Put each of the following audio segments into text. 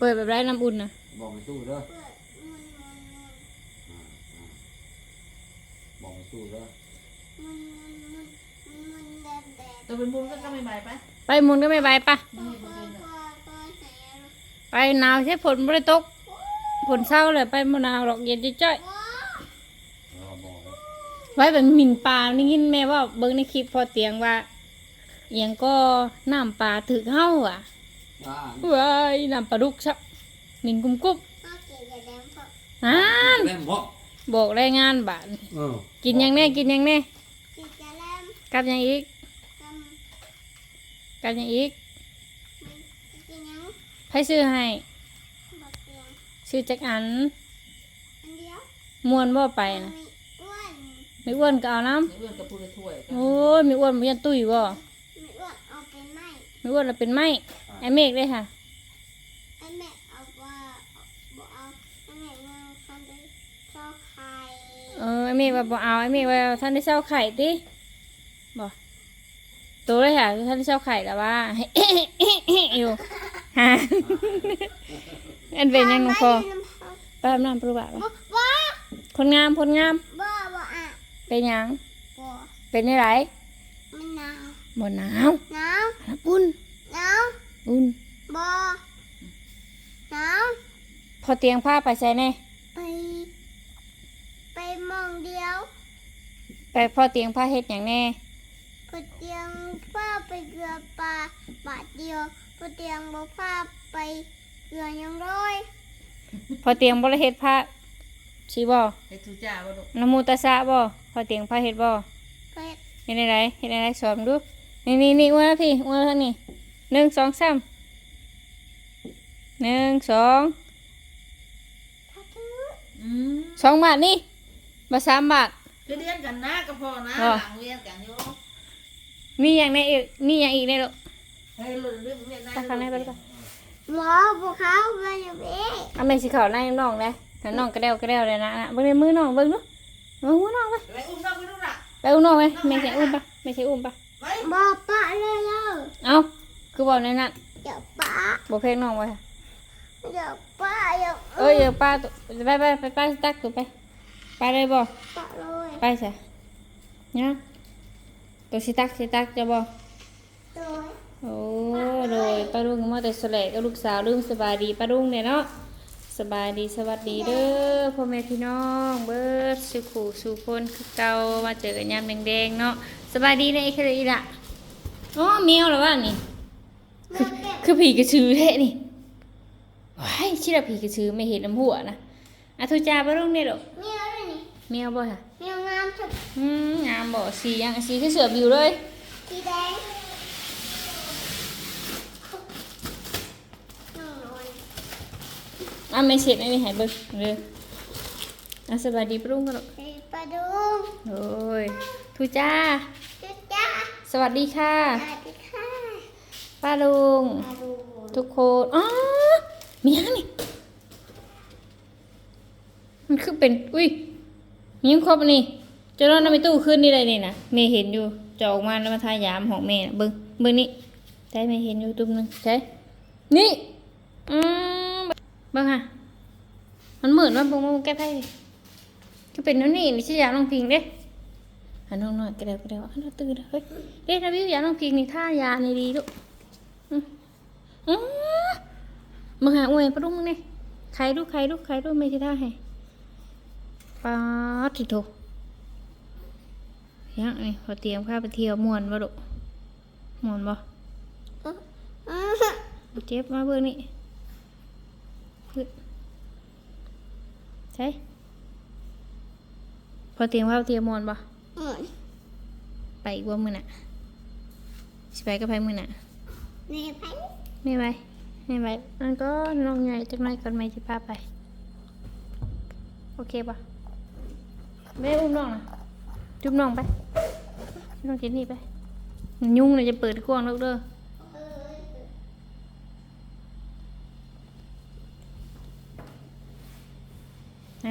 เปิดแบบไร้น้ำอุ่นนะบอกไปตู้เด้อเปิดมุนมุนมุนอ่าอ่าบอกไปตู้เด้อมุนมุนมุนมุนแดดแดดตัวเป็นบุญก็ต้องไม่ใบไปไปหมุนก็ไม่ไปปะพ่อพ่อพ่อพ่อใส่อะไรไปหนาวใช่ฝนไม่ได้ตกฝนเศร้าเลยไปมะนาวหรอกเย็นจ้อยพ่อเราบอกเลยๆไว้เป็นหมิ่นปลานี่ยินแม่ว่าเบิ่งในคลิปพอเตียงว่าเอียงก็น้ำปลาถึกเฮ้าอะอ่า ว้ายน้ำปลาดุกชับนินกุ้มกุ้มพ่อเกลียดอย่าแดงพ่ออ่านเล่นบอกบอกรายงานบาทเออกินยังแน่กินยังแน่เกลียดจะแลมกับยังอีกกำกับยังอีกมันกินยังให้ซื้อให้บอกเตียงซื้อจักอันอันเดียวมวนบ่ไปมันนะไม่อ้วนไม่อ้วนก็เอาน้ในเรื่องกับผู้ละถ้วยำโอ้ยไม่อ้วนไม่ยันตุ้ยบ่ไม่อ้วนเอาไปไหมไม่อ้วนเราเป็นไม้ ไอเมฆเลยค่ะไอ้แม่เอาว่าบอกเอาไอ้แม่นั่งคันได้เจ้าไข่เออไอเมฆว่าบ่เอาไอเมฆว่าท่านได้เช่าไข่ติบ่โตเลยค่ะท่านได้เช่าไข่แล้วว่าอยู่ฮะอันเป็นยังน้องพอไปอาบน้ำปรุบะปะบ่บ่คนงามคนงามบ่บ่อะเป็นยังบ่เป็นยังไงมันหนาวบ่หนาวหนาวอุ่นหนาว อุ่นบ่หนาวพอเตียงผ้าไปใส่แน่ไป ไปมองเดียวไปพอเตียงผ้าเฮ็ดอย่างแน่พอเตียงป้าไปเกลือปลาบาทเดียวพอเตียงบ่พาไปเกลือยังร้อยพอเตียงบ่ได้เฮ็ดผ้าสิบ่ไอ้ทุจ่าบ่ลูกนะโมตัสสะบ่พอเตียงผ้าเฮ็ดบ่เพ็ดเฮ็ดอะไรเฮ็ดอะไรสอนดูนี่นี่นี่อ้วนนะพี่อ้วนทางนี้ หนึ่งสองสามหนึ่งสองพักกันอืมสองบาทนี่บาทสามบาทคือเรียนกันนะก็พอนะอ๋อหลังเรียนกันอยู่มีอย่างในอีกมีอย่างอีกในลูกให้เรื่องเรื่องเรียนได้ตาข้างในไปก่อนหมอบอกเขาว่าอยู่เอ๊ะเอาแม่สิเข้าในน้องเลยแต่น้องกระเดวกระเดวเลยนะนะเบิ่งในมือน้องเบิ่งดูเบิ่งมือน้องไปไปอุ้มน้องไปลูกล่ะไปอุ้มน้องไปแม่ใช่อุ้มปะแม่ใช่อุ้มปะไปบอกป้าเลยเลยเอา คือบอกในนั้นเดี๋ยวป้าบอกเพลงน้องไว้ค่ะเดี๋ยวป้าเดี๋ยวเอ้ยเดี๋ยวป้าตัวไปไปไปไปตักตัวไปไปเลยบ่ป้าเลยไปใช่เนี่ยตัวสิตักสิตักจะบ่เลยโอ้โดยป้าลุงมาแต่สแลกกับลูกสาวลุงสบายดีป้าลุงเนี่ยเนาะสบายดีสวัสดีเด้อพ่อแม่พี่น้องเบิดสุขูสุคนคือเก่ามาเจอกันยามแดงๆเนาะสบายดีนะไอ้คืออีละอ๋อแมวเหรอวะนี่ แม่เก็บคือผีกระชือแท้นี่ว้ายชิละผีกระชือไม่เห็นน้ำหัวนะอะทุจ่าป้าลุงเนี่ยหรอเมียเลยนี่แมวบ่ค่ะเมียงามสุดอืมงามบ่สียังสีคือเสือบิวเลยสีแดงน้องนอนอะไม่เสร็จไม่มีหายเบิ่งเลยอะสบายดีปรุงกันหรอกสีปลาดุงโอ้ยทุจ้าจุดจ้าสวัสดีค่ะสวัสดีค่ะ ป้าลุงปลาดุง ทุกคนอ๋อมียังนี่ มันคือเป็น อุ้ยมียังครบอันนี่จะรอดน้ำไปตู้ขึ้นนี่เลยนี่นะเมย์เห็นอยู่จะออกมาแล้วมาทายามของเมย์น่ะเบิ่งเบิ่งนี่ใช่เมย์เห็นอยู่ตุ้มหนึงใช่นี่อืมเบิ่งค่ะมันเหมือนว่าบุ้งบุ้งแก้ไพ่ดิก็เป็นนั่นนี่นี่ชื่อยาน้องพิงเด้หันน้องหน่อยก็เดี๋ยวก็เดี๋ยวอันนั้นตื่นแล้วเฮ้ยเด้นะวิวยาน้องพิงนี่ท่ายานี่ดีลูกอื มอืมมึงหาอวยปะลุงมึงเนี่ยใครดูใครดูใครดูไม่ใช่ท่าให้ป๊าดทิโถยังนี่พอเตรียมข้าไปเที่ยวม่วนบ่ลูกม่วนบ่อืมเจ็บมาเบิ่งนี่ปึ๊ดใช่พอเตรียมข้าวเตรียมมวนบ่เหมือนไปอีกว่ามือน่ะสิไปก็ไปมือน่ะ นี่ไปไม่ไปไม่ไปนั่นก็น้องใหญ่จักหน่อยก่อนไม่จะพาไป โอเคปะแม่อุ้มน้องนะจุ๊บน้องไปน้องเจนนี่ไป ยุ่งเลยจะเปิดกว้างแล้วเด้อ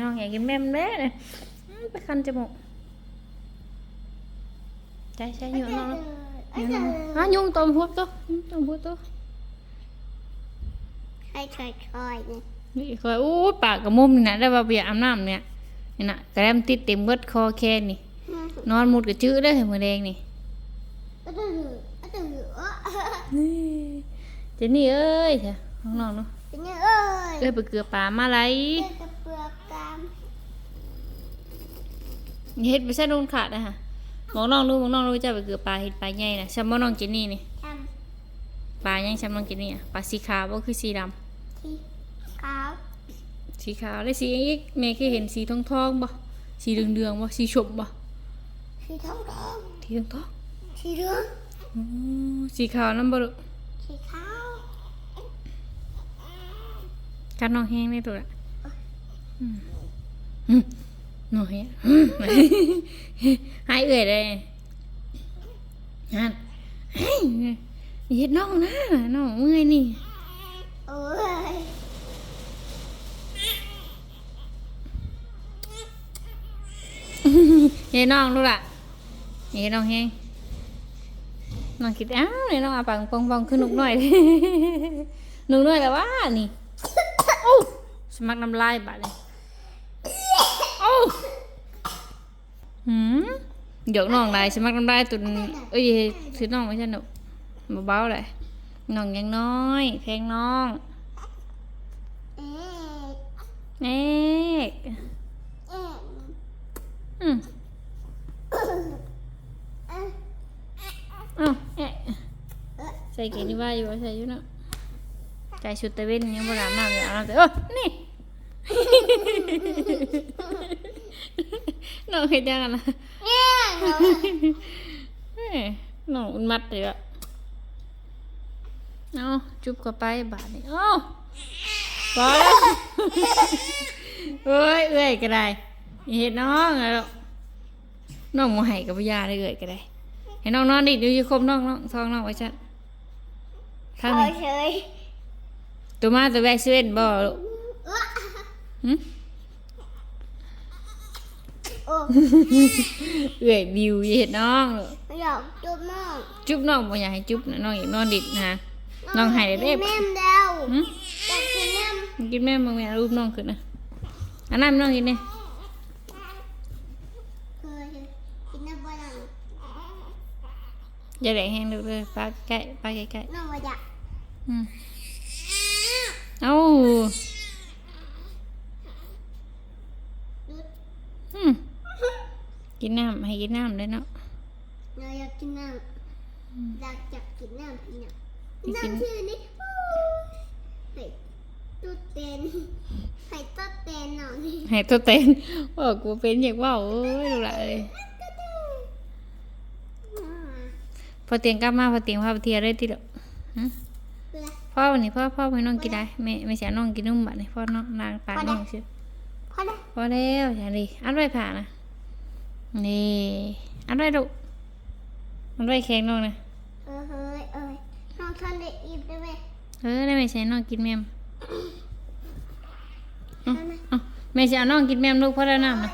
น้องอยากกินแม่มันแม่เลยไปคันจมูกใช่ใช่ยุ่งน้อะน้อง ฮะยุ่งตอมหัวตัวยุ่งตอมหัวตัวไให้ค่อยๆนี่นี่คอยอู้ปากกระมุมนี่นะได้ว่าเบียอาบน้ำเนี่ยนี่นะกระแรมติดเต็มเบิดคอแค่นี่ นอนมุดกับจื้อได้อมือแดงนี่ก็ต้องหือก็ต้องหือเออเจนี่เอ้ยค่ะน้องน้องๆเนาะเป็นยังเอ้ยเอ้ยไปเกลือปลามาไรเลือกกระเปือกกามเฮ็ดไปใช่โดนขาดนะฮะ มองน้องดูมองน้องดูจะไปเกลือปลาเฮ็ดปลาใหญ่นะชัมมน้องเจนี่นี่ทปลายังชัมน้องเจนี่อะปลาสีขาวบ่คือสีดำำที่ขาวสีขาวและสีอีกแม่เคยเห็นสีทองทองๆบ่สีเหลืองๆบ่สีชมบ่สีทองทองสีทองทองสีเหลืองๆอ๋อสีขาวนํบ่ลูกสีขาวกันน้องแห้งได้ตัวละอืม อืมน้องแห้งอืมหายเอื่อยเลยฮันเฮ้ยเฮ็ดน้องนะน้องเมื่อยนี่โอ้ยเฮ็ดน้องลูกล่ะเฮ็ดน้องแห้งน้องคิดอ้าวเนี่น้องอาปังปองปองขึ้นนุกหน่อยนุกหน่อยแต่ว่านี่โอ้สมักน้ำลายบาดเลยโอ้ หืมเดี๋ยวน้องได้สมักน้ำลายตุนเอ้ยคือน้องไม่ใช่หนูเบาๆเลยน้องยังน้อยแพงน้องเอ๊ะเอ๊ะเอ๊ะอืมเอ๊ะเอ้าเอ๊ะใส่เกนี่ว่าอยู่ว่าใส่อยู่นะใจชุดตะเวนยังโบ่ได้อาบน้ำเลยอาบน้ำแต่โอ้นี่ น้องเฮ็ดยังไงล่ะเนี่ยเหรอเอ้ยน้องมันมัดเลยอะเอาจุบเข้าไปบาดนี่เอ้าพอแล้วเอ้ยเอ้ยก็ได้อย่าเฮ็ดน้องอะลูกน้องบ่ให้กับยาได้เอ้ยก็ได้ให้น้องนอนดิดูสิคมน้องน้องซองน้องไว้ชัดทางเอานี้เฉยตัวมาตัวแบกเซเว่นบ่ลูกเอ้อหึโอ้เอ้ยบิวอย่าเฮ็ดน้องลูกไม่อยากจุบน้องจุ๊บน้องบ่อยากให้จุ๊บนะน้องอยากนอนดิดนะ น้องให้ได้เด้ กินแม่มเดวหึอยากกินแม่มกินแม่มึงแม่รูปน้องขึ้นนะอันนั้นน้องกินเนี่ยเคยกินน้ำบอลอย่าแดงแห้งเด้อเลยปลาใกล้ปลาใกล้น้องว่าอยากๆอืมเอ้า หยุด อืม กินน้ำให้กินน้ำได้เนาะเราอยากกินน้ำอยากจับกินน้ำพี่น่ะอยากกินน้ำชื่อนี้ให้ตุ๊ดเต้นให้ตุ๊ดเต้นหน่อยให้ตัวเต้นว่ากูเป็นอยากเว่าโอ้ยดูละเลยพอเตียงกลับมาพอเตียงพาไปเที่ยวได้ที่เดียวหึเวลาพ่อวันนี้พ่อพ่อให้น้องกินได้ไม่ไม่ใช่น้องกินนุ่มบัดนี่พ่อน้องนางปากน้องชื่อพอแล้วพอแล้วอย่างดีอันไว้ผ่านะ นี่อันไว้ดุอันไว้แข็งน้องนะเออเฮ้ยเอ้ยน้องท่านได้อิ่มได้ไหมเออได้ไม่ใช่น้องกินแมมท่านไหมเอ้าไม่ใช่เอาน้องกินแมมลูกพ่อได้น้ำนะ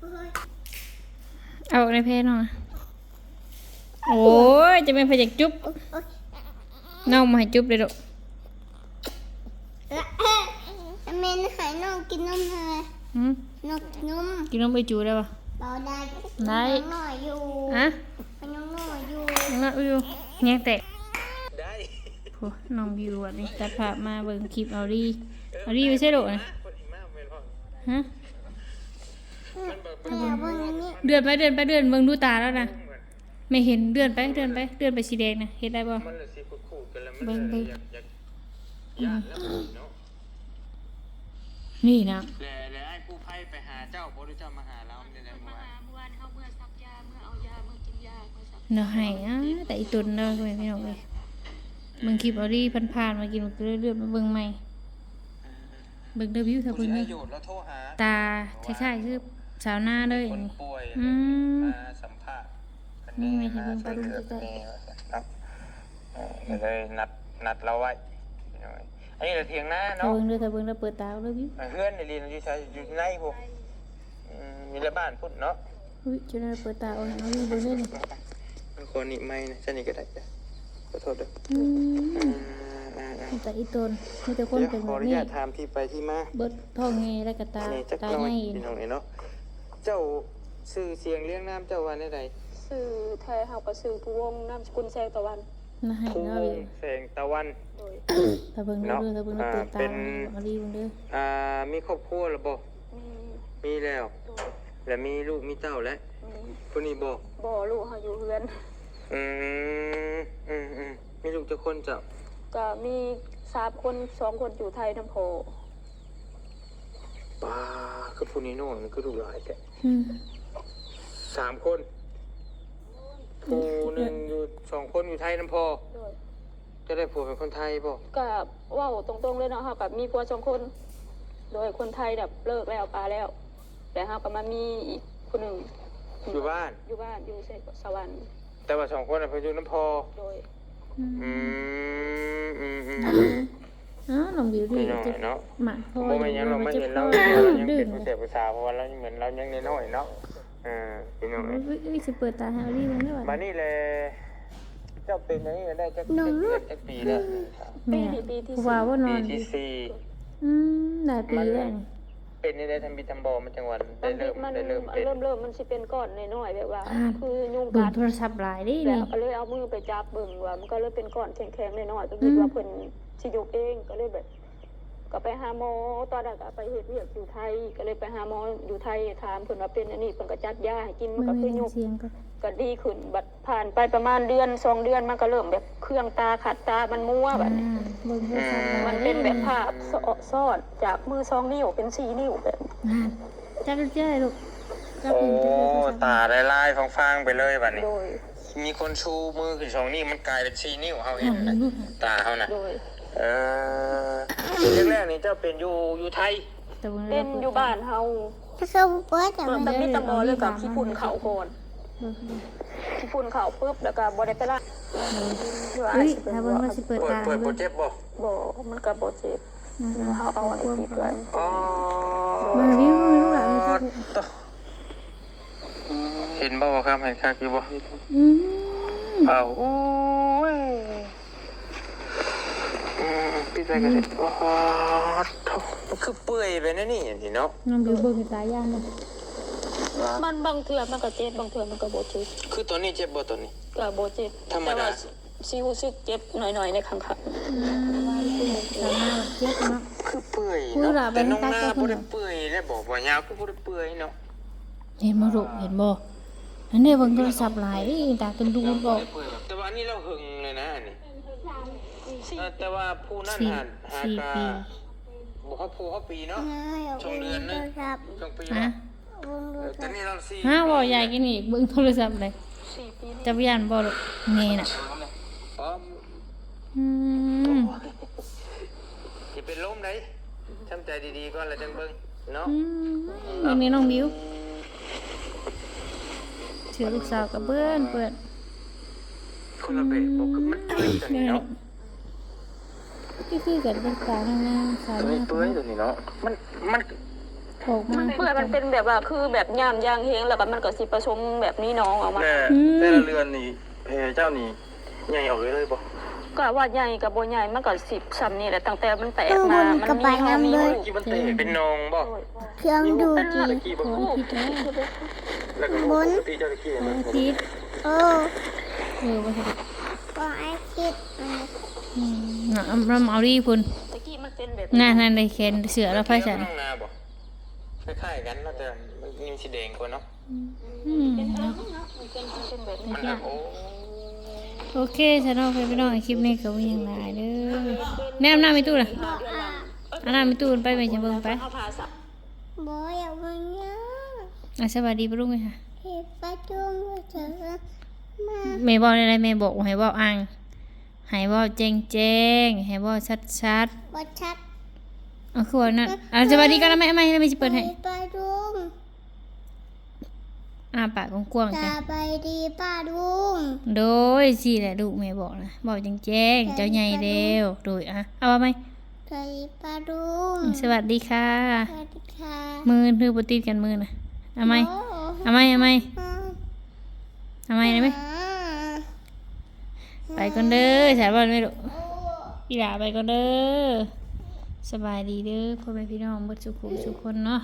เฮ้ยเอาในเพลน้องนะโอ้ยจะเป็นพยักจุ๊บโอ๊ยโอ๊ยน้องมาให้จุ๊บเลยดุเอ๊ะเอ๊ะแม่ให้น้องกินนมเลยหืม น้องกินนมกินนมไปจูได้ปะเบาได้ได้น้องน้อยอยู่ฮะมันยังน้อยอยู่ยังน่าอยู่แงแตกโหน้องบิวอะนี่ตัดภาพมาเบิ่งคลิปเอาดีเอาดีไปใช่ดุนะฮะแม่เบิ่งอันนี้เดือนไปเดือนไปเดือนเบิ่งดูตาแล้วนะไม่เห็นเดือนไปเดือนไปเดือนไปสีแดงนะเห็นได้บ่มันเลยสิคู่ๆกันแล้วมันเบิ่งเบิ่งอยากอยากยานแล้วเนาะนี่นะ เดี๋ยวเดี๋ยวให้กู้ภัยไปหาเจ้าบ่ได้เจ้ามาหาเราในในเมื่อวานเมื่อวานเขาเมื่อซักยาเมื่อเอายาเมื่อกินยาเมื่อซักเนาะให้อะแต่อีตุนเนาะเว้ยพี่น้องเอ้ยเบิ่งคลิปเอาดีผ่านๆมากินมันก็เรื่อยๆมาเบิ่งใหม่เบิ่งเด้อวิวถ้าผู้เบิ่งชายนี่โยนแล้วโทรหาตาคล้ายๆคือสาวหน้าเลยคนนี่ป่วยอืมมาสัมภาษณ์กันี่ไม่ใช่เบิ่งปลาดุกช่วยเหลือใกล้แม่เนาะเออก็เลยนัดนัดเราไว้อันนี้เราเทียงหน้าถ้าเนาะเบิ่งเด้อถ้าเบิ่งแล้วเปิดตาเอาเด้อวิวเพื่อนในเรียนอยู่ใช้อยู่ในพวกอื มมีแต่บ้านพุ่นเนาะอุ้ยจะได้เปิดตาเอาเอาวิวเบิ่งเด้อนี่เป็นคนนี่ไม่นะฉันนี่ก็ได้จ้ะขอโทษด้วยอืมอืมมีแต่อีตนมีแต่คนเดี๋ยวเป็นขแบอบอนุนี้ญาตถามที่ไปที่มา เบิดท้องเงยและกระตานี่จักตาหน้อยใหญ่พี่น้องเนาะ เจ้าชื่อเสียงเรียงนามเจ้าว่าได้ใดสื่อไทยเฮาก็สื่อผู้วงนามสกุลแสงตะวัน นะให้ภูเนาะแสงตะวัน โดยถ้าเบิ่งเด้อถ้าเบิ่งแล้วเปิดตาเป็นเอาดีเบิ่งเด้ออ่า มีครอบครัวแล้วบ่มีมีแล้วโดย และมีลูกมีเต้าแล้วมีผู้นี้บ่บ่ลูกเฮาอยู่เฮือนอืมอืมอืมมีลูกจะคนเจ้าก็มีสามคนสองคนอยู่ไทยน้ำโพป้าคือผู้นี้โน่นมันคือลูกหลายแท้อืมสามคนผู้หนึ่งอยู่สองคนอยู่ไทยน้ำพอ โดยจะได้ผัวเป็นคนไทยบ่ก็เว้าตรงๆเลยเนาะเฮากับมีผัวสองคน โดยคนไทยแบบเลิกแล้วปาแล้ว แต่เฮาก็มามีอีกคนหนึ่งอยู่บ้าน อยู่บ้านอยู่สวรรค์แต่ว่าสองคนน่ะเพิ่นอยู่น้ำพอโดยอืมอืมอืมอืมอ้าวน้องบิวดีพี่น้องจะเนาะหมาพ่อบ่แม่นหยังเราไม่จ็บเห็นคเราอเรายังดื้อเป็นผู้เสพผู้สาวเพราะว่าเราเหมือนเรายังน้อยๆเนาะเออพี่น้องเอ้ยวิสิเปิดตาให้เอาดีเบิ่งเด้อมาว่ะนี่เลยเจ้าเป็นอันนี้ได้จักจักเดือนจักปีแล้วแม่ปีที่ผู้ว่าว่านอปีนที่สี่อืมหลายปีแล้วนี่ เป็นนี่ได้ทำบิดทำบอมันจังหวัดมัได้นเริ่มมันได้เริ่มเป็นเริ่มเริ่มมันสิเป็นก้อนน้อยๆแบบว่า อ่า คือยุงเบิ่งกัดโทรศัพท์หลายเดิแล้นี่ วก็เลยเอามือไปจับเบิ่งว่า มันก็เลยเป็นก้อนแข็งๆน้อยๆก็คิดว่าเพิ่นสิยกเองก็เลยแบบ ก็ไปหาหมอตอนนั้นก็ไปเฮ็ดเวียกอยู่ไทย ก็เลยไปหาหมออยู่ไทยถามเพิ่นว่าเป็นอันนี้เพิ่นก็จัดยาให้กินมันก็มันคืมีอยก เสียงก็ ก็ดีขึ้นบัดผ่านไปประมาณเดือนสองเดือนมันก็เริ่มแบบเครื่องตาขัดตามันมัวแบบนี้อ่าเบิ่งโทรศัพท์หลายมันเป็นแบบภาพซ้อนจากมือสองนิ้วเป็นสี่นิ้วแบบอ่าจับเจ้าเลยลูกจับโอ้เห็นจับเลยโทรศัพท์ตาได้ลายฟางๆไปเลยบัดนี้โดยมีคนชูมือขึ้นสองนิ้วมันกลายเป็นสี่นิ้วเฮาเห็นนะตาเฮาน่ะโดยเออแรกๆนี่เจ้าเป็นอยู่อยู่ไทยแต่บิ่งเป็นอยู่บ้านเฮาถ้าเขาเปิดแต่เปิดมันตะมิดตะมอเลยกับขี้ฝุ่นเขาโคนเบิ่งขี้ ฝุ่นเขาปุ๊บแล้วก็บ่ได้ไปละอยู่เฮ้อ้ายยสิเป็นถ้าบ่เบิ่งว่าสิเปิดเปิดตาเปิดโปรเบิ่งเจกต์บ่บ่มันก็บ่เจ็บนะคะเฮาเอาอันนี้ติดไว้อ๋อมาวิวลูกหลานเลยจ้ะต่อเห็นบ่บ่ครับเห็นคักอยู่บ่อืมเอาโอ้ยอืมพี่ใจกันเลยโอ้โหโถ่มันคือเปื่อยไปนะนี่อย่างนี้เนาะน้องบิวเบิ่งตาย่านเลย มันบางเทื่อมันก็เจ็บบางเทื่อมันก็บ่เจ็บคือตัวนี้เจ็บบ่ตัวนี้ ก็บ่เจ็บธรรมดา แต่ว่าสิรู้สึกเจ็บหน่อยๆในข้างสามารถเจ็บเนาะ คือเปื่อยคือเนาะล่ะไปแต่น้องตัดหน้าก็คือบ่ได้เปื่อยแล้วบอกว่ายาวคือบ่ได้เปื่อยเนาะเห็นบ่ลูกเห็นบ่อันนี้เบิ่งโทรศัพท์หลายเดิตาเป็นดูดบอกเปื่อยแบบแต่ว่าอันนี้เราหึงเลยนะอันนี้เออแต่ว่าผู้นั่นสี่หาหาสี่กาปีบ่ฮอดผู้ฮอดปีเนาะชงเดือนนึงครับช่วงปีฮะเนาะ เออแต่นี่เราสี่ฮะบ่ยายกินอีกเบิ่งโทรศัพท์เลยๆ4ปีนี่จับย่านบ่ลูกนี่น่ะอ๋ออืมอย่าเป็นลมได้ทำใจดีๆก่อนแล้วจังเบิ่งเนาะอืมอันนี้น้องบิวเชื่อลูกสาวกับเพื่อนเปิดคนละเบะบอกคือมันเปื่อยตัวนี้เนาะนี่คือกันเป็นตาหน้าสาวตัวหนี้น้าเปื่อยตัวนี้เนาะมันมัน ออกมาเมื่อมันเป็นแบบว่าคือแบบย่ามยางเฮงแล้วก็มันก็สิผสมแบบนี้น้องออกมาแต่แต่ละเรือนนี่เพเจ้านี่ใหญ่ออกเลยเลยบ่ก็ว่าใหญ่กับบ่ใหญ่มันก็สิบซ้ำนี่แหละตั้งแต่มันแตกมา มันมีเฮามีลูกกี่มันเตะเป็นนองบ่เครื่องดูเป็นดีตะกี้บ่โอ้ยผิดแล้วแล้วก็ปกติเจ้าตะกี้โอ้มันยผิดโอ้เออว่าสิก็ไอ้คิดมันอืมน่ะเอาเอาเอาดิพุ่นตะกี้มันเป็นแบบนั่นนั่นได้แขนเสือแล้วไฟฉันน้องนาบ่ คล้ายๆกันเนาะแต่มันมีสีแดงกว่าเนาะอืมมันเป็นมันเป็นแบบนี้มันแบบโอ้โอเคฉันเอาไปพี่น้องคลิปนี้ก็มีอย่างไรเด้อแนมหน้ามีตู้ล่ะอันน้ามีตู้ไปไปจะเบิ่งไปเอาภาษาบอยอย่าเพิ่งเยอะอะสวัสดีปะลุงเลยค่ะเห็บประจุงเจอมาแม่บอกอะไรแม่บอกว่าให้บอกอ่างให้บอกแจ้งแจ้งให้บอกชัดชัดบอชัดๆ เอาคือว่านั่นอะสวัสดีกันแล้วแม่ไม่ไม่ไม่จะเปิดให้ป้าดุงอ่าปากกว้างๆตาจ้ะไปดีป้าดุงโดยสิแหละลูกแม่บอกนะบอกแจ้งแจ้งเจ้าใหญ่เร็วโดยอะเอาว่าไหมใจป้าดุงสวัสดีค่ะสวัสดีค่ะมือคือปติดกันมือนะเอาไหมโอ้เอาไหมเอาไหมอ่าเอาไหมได้ไหมอ่าไปก่อนเด้อสายบอลไม่รู้โอ้อีหลาไปก็เด้อ สบายดีเด้อพ่อแม่พี่น้องเบิดสุขุสุขคนเนาะ